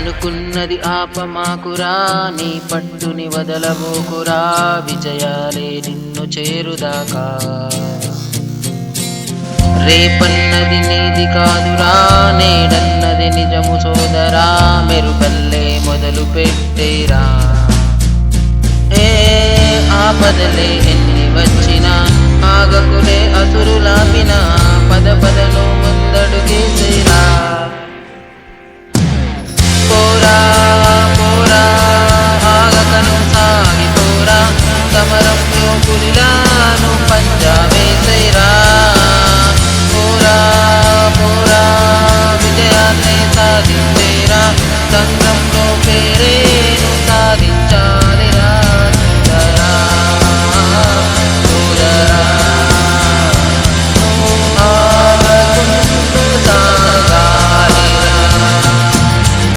అనుకున్నది ఆపమాకురా నీ పట్టుని వదలబోకురా విజయాలే నిన్ను చేరుదాకా. రేపన్నది నీది కాదురా నేడన్నది నిజము సోదరా మెరుపల్లే మొదలు పెట్టేరా ఏ ఆపదలే ఎన్ని soledad.